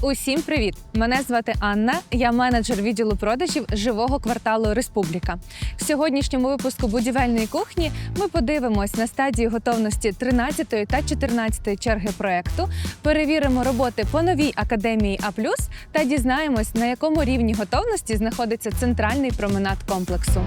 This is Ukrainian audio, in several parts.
Усім привіт! Мене звати Анна. Я менеджер відділу продажів живого кварталу Республіка. В сьогоднішньому випуску будівельної кухні ми подивимось на стадії готовності 13 та 14 черги проекту, перевіримо роботи по новій академії А та дізнаємось, на якому рівні готовності знаходиться центральний променад комплексу.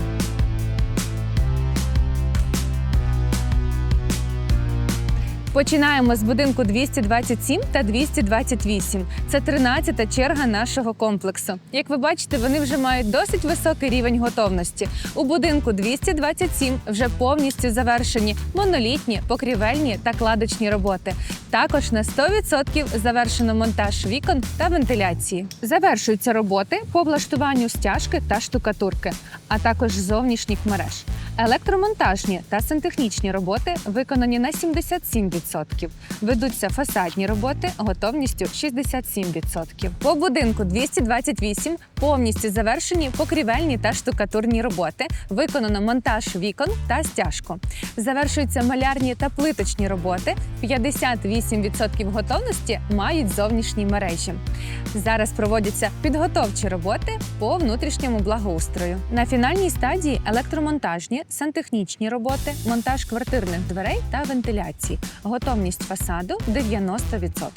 Починаємо з будинку 227 та 228. Це 13-та черга нашого комплексу. Як ви бачите, вони вже мають досить високий рівень готовності. У будинку 227 вже повністю завершені монолітні, покрівельні та кладочні роботи. Також на 100% завершено монтаж вікон та вентиляції. Завершуються роботи по облаштуванню стяжки та штукатурки, а також зовнішніх мереж. Електромонтажні та сантехнічні роботи виконані на 77%. Ведуться фасадні роботи готовністю 67%. По будинку 228 повністю завершені покрівельні та штукатурні роботи. Виконано монтаж вікон та стяжку. Завершуються малярні та плиточні роботи. 58% готовності мають зовнішні мережі. Зараз проводяться підготовчі роботи по внутрішньому благоустрою. На фінальній стадії електромонтажні, сантехнічні роботи, монтаж квартирних дверей та вентиляції. Готовність фасаду 90%.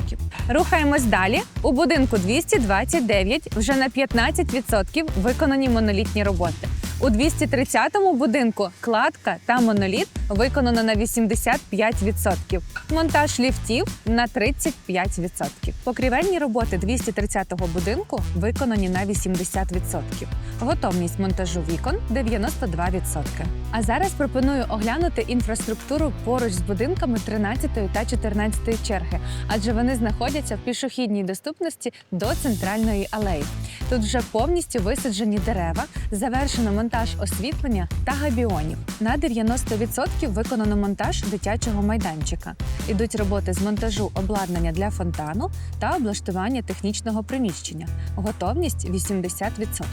Рухаємось далі. У будинку 229 вже на 15% виконані монолітні роботи. У 230-му будинку кладка та моноліт виконано на 85%. Монтаж ліфтів на 35%. Покрівельні роботи 230-го будинку виконані на 80%. Готовність монтажу вікон 92%. А зараз пропоную оглянути інфраструктуру поруч з будинками 13 та 14 черги, адже вони знаходяться в пішохідній доступності до центральної алеї. Тут вже повністю висаджені дерева, завершено монтаж освітлення та габіонів. На 90% виконано монтаж дитячого майданчика. Ідуть роботи з монтажу обладнання для фонтану та облаштування технічного приміщення. Готовність 80%.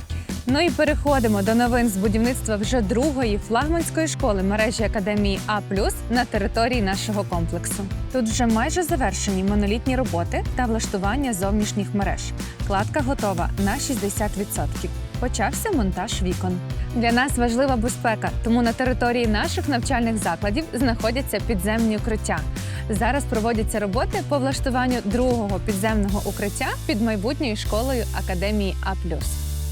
Ну і переходимо до новин з будівництва вже другої флагманської школи мережі академії А на території нашого комплексу. Тут вже майже завершені монолітні роботи та влаштування зовнішніх мереж. Кладка готова на 60%. Почався монтаж вікон. Для нас важлива безпека, тому на території наших навчальних закладів знаходяться підземні укриття. Зараз проводяться роботи по влаштуванню другого підземного укриття під майбутньою школою академії А.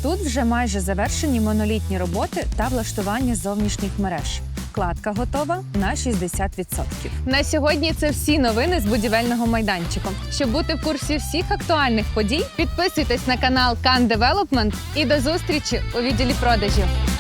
Тут вже майже завершені монолітні роботи та влаштування зовнішніх мереж. Кладка готова на 60%. На сьогодні це всі новини з будівельного майданчику. Щоб бути в курсі всіх актуальних подій, підписуйтесь на канал Can Development і до зустрічі у відділі продажів.